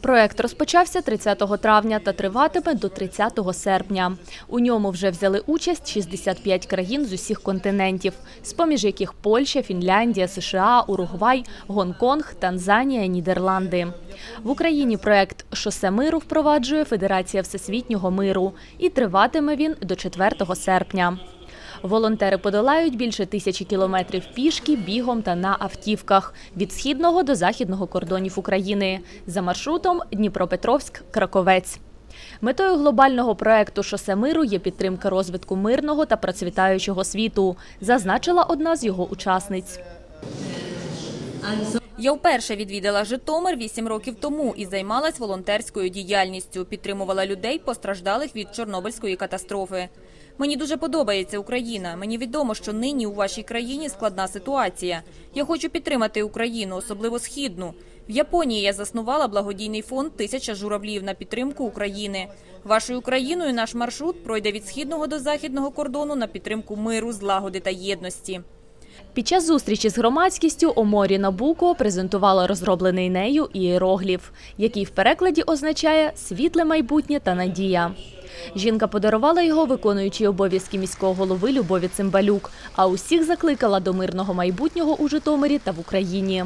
Проект розпочався 30 травня та триватиме до 30 серпня. У ньому вже взяли участь 65 країн з усіх континентів, з-поміж яких Польща, Фінляндія, США, Уругвай, Гонконг, Танзанія, Нідерланди. В Україні проект Шосе миру впроваджує Федерація всесвітнього миру і триватиме він до 4 серпня. Волонтери подолають більше тисячі кілометрів пішки, бігом та на автівках від східного до західного кордонів України за маршрутом Дніпропетровськ-Краковець. Метою глобального проекту Шосе миру є підтримка розвитку мирного та процвітаючого світу, зазначила одна з його учасниць. Я вперше відвідала Житомир вісім років тому і займалась волонтерською діяльністю. Підтримувала людей, постраждалих від Чорнобильської катастрофи. Мені дуже подобається Україна. Мені відомо, що нині у вашій країні складна ситуація. Я хочу підтримати Україну, особливо східну. В Японії я заснувала благодійний фонд Тисяча журавлів на підтримку України. Вашою країною наш маршрут пройде від східного до західного кордону на підтримку миру, злагоди та єдності. Під час зустрічі з громадськістю Оморі Набуко презентувала розроблений нею ієрогліф, який в перекладі означає світле майбутнє та надія. Жінка подарувала його виконуючій обов'язки міського голови Любові Цимбалюк, а усіх закликала до мирного майбутнього у Житомирі та в Україні.